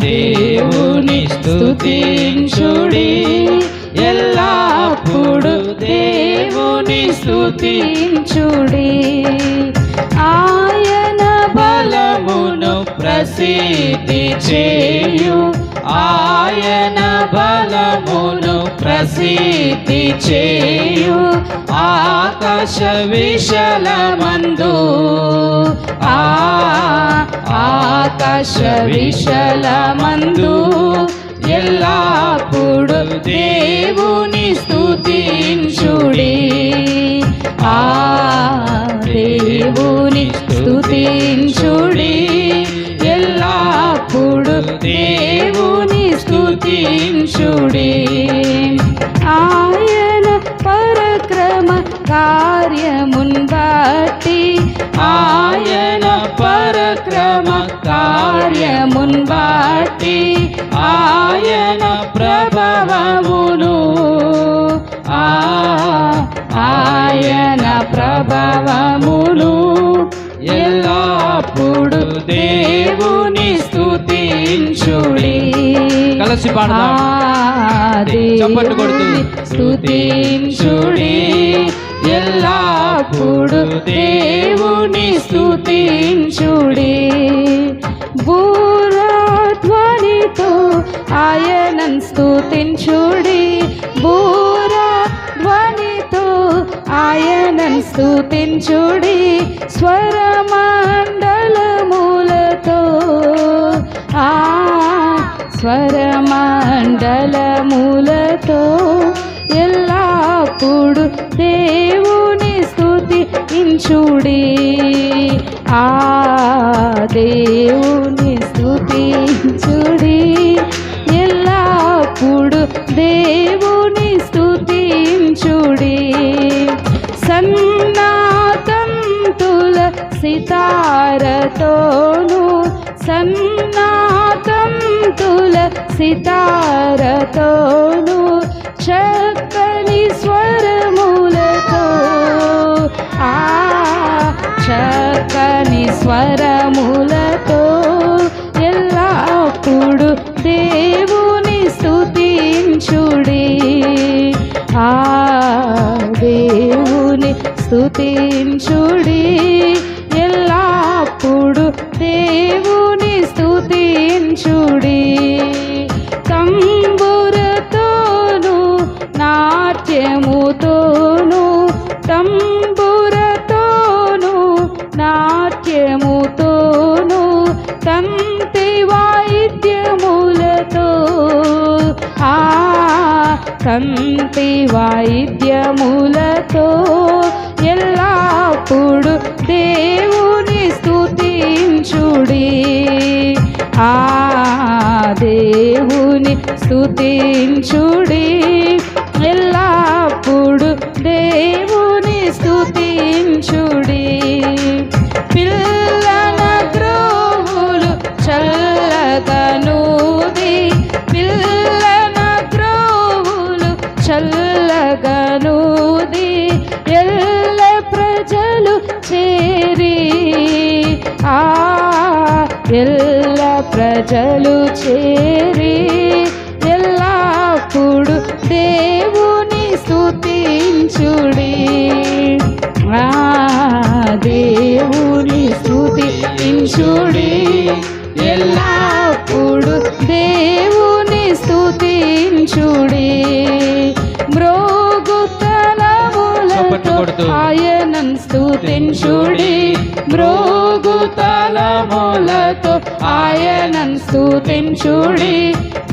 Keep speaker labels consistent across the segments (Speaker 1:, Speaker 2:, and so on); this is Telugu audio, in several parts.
Speaker 1: దేవుని స్థుతించుడి ఎల్లప్పుడు దేవుని స్థుతించుడి ఆయన బలమును ప్రసిద్ధి చేయు. ఆయన బలమును ప్రసిద్ధి చేయు. ఆకాశ విశలమందు ఆ ఆకాశ విశలమందు ఎల్లప్పుడు దేవుని స్థుతించుడి ఆ దేవుని స్థుతించుడి ఎల్లప్పుడు దేవుని స్థుతించుడి ఆయన పరక్రమ కార్యముందా ఆయన ప్రభావమును ఎల్లప్పుడు దేవుని స్తుతించుడి.
Speaker 2: కలిసి పాడదాం. చప్పట్లు కొడుతూ.
Speaker 1: స్తుతించుడి. ఎల్లప్పుడు దేవుని స్తుతించుడి. బూరధ్వనితో ఆయనన్ స్తుతించుడి. ఆయనన్ స్వరమండలములతో. ఆ స్వరమండలములతో ఎల్లప్పుడు దేవుని స్థుతి ఇంచుడి ఆ దేవుని స్తుతించుడి. సితారతోను సన్నాతంతుల సితారతోను చక్కని స్వరములతో. ఆ చక్కని స్వరములతో ఎల్లప్పుడు దేవుని స్తుతించుడి. ఆ దేవుని స్తుతించుడి. దేవుని స్థుతించుడి తంబురతోను నాట్యముతోను తంబురతోను నాట్యముతోను తంతి వాయిద్యములతో. ఆ తంతి వాయిద్యములతో ఎల్లప్పుడు దే స్తుతించుడి ఆ దేవుని స్థుతించుడి ఎల్లప్పుడు దేవుని స్థుతించుడి పిల్లల గ్రోవులు చల్లగనూది పిల్లల గ్రోవులు చల్లగనూది ఎల్ల ప్రజలు చేరి ఆ ఎల్ల ప్రజలు చేరి ఎల్లప్పుడు దేవుని స్తుతించుడి. ఆ దేవుని స్తుతించుడి. ఎల్లప్పుడు దేవుని స్తుతించుడి.
Speaker 2: చప్పట్లు
Speaker 1: మ్రోగుతలములతో
Speaker 2: కొడుతూ.
Speaker 1: ఆయనన్ స్తుతించుడి. మ్రోగుతలములతో ఆయనన్ స్థుతించుడి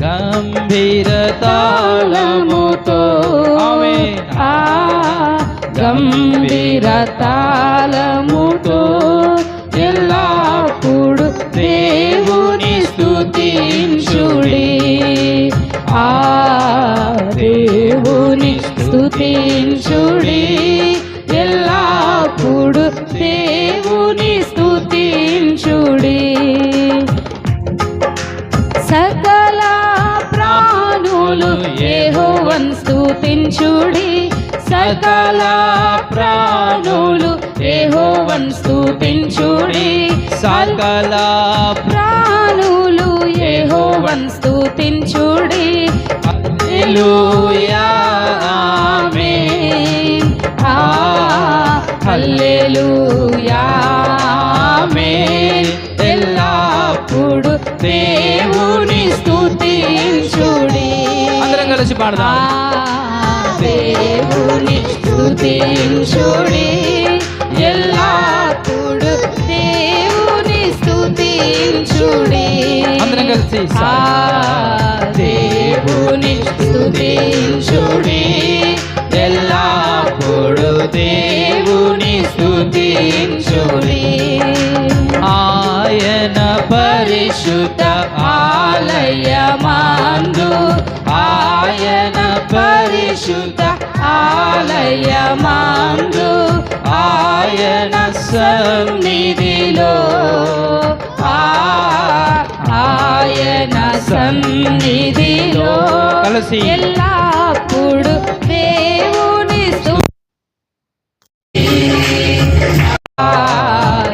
Speaker 2: గంభీర తాళముతో
Speaker 1: ఆ గంభీర తాళముతో ఎల్లప్పుడు దేవుని స్థుతించు స్తుతించుడి సకల ప్రాణులు యెహోవన్ స్తుతించుడి సకల ప్రాణులు యెహోవన్ స్తుతించుడి
Speaker 2: హల్లెలూయా ఆమేన్.
Speaker 1: ఆ, హల్లెలూయా ఆమేన్. ఎల్లప్పుడు దేవుని స్తుతించుడి
Speaker 2: అందరం కలిసి పాడదాం.
Speaker 1: దేవుని స్తుతించుడి ఎల్లప్పుడు దేవుని స్తుతించుడి
Speaker 2: అందరం కలిసి
Speaker 1: దేవుని స్తుతించుడి ఎల్లప్పుడు దేవుని స్తుతించుడి
Speaker 2: ఆయన పరిశుద్ధ
Speaker 1: ఆలయమందు ఆయన పరిశుద్ధ ఆలయమందు సన్నిధిలో ఆయన సన్నిధిలో
Speaker 2: కలిసి.
Speaker 1: ఎల్లప్పుడు దేవుని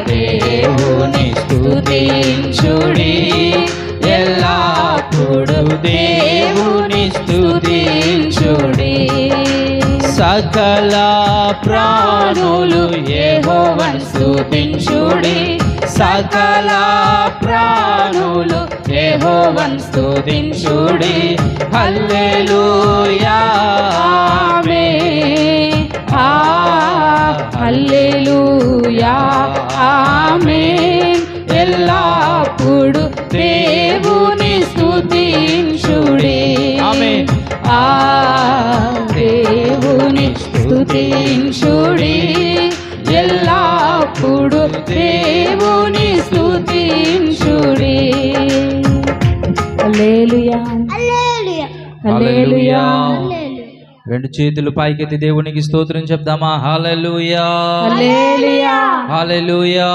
Speaker 1: దేవుని స్తుతించుడి ఎల్లప్పుడు దేవుని స్తుతించుడి
Speaker 2: సకల ప్రాణులు
Speaker 1: యెహోవను స్తుతించుడి. సకల ప్రాణులు యెహోవను స్తుతించుడి. హల్లెలూయా. ఆమేన్. ఆ హల్లెలూయా. ఆమేన్. ఎల్లప్పుడు దేవుని స్తుతించుడి.
Speaker 2: ఆమేన్.
Speaker 1: ఆ స్తుతించుడి ఎల్లప్పుడు దేవుని స్తుతించుడి
Speaker 2: రెండు చేతులు పైకెత్తి దేవునికి స్తోత్రం చెప్దామా?
Speaker 1: హల్లెలూయా.
Speaker 2: హల్లెలూయా.
Speaker 1: హల్లెలూయా.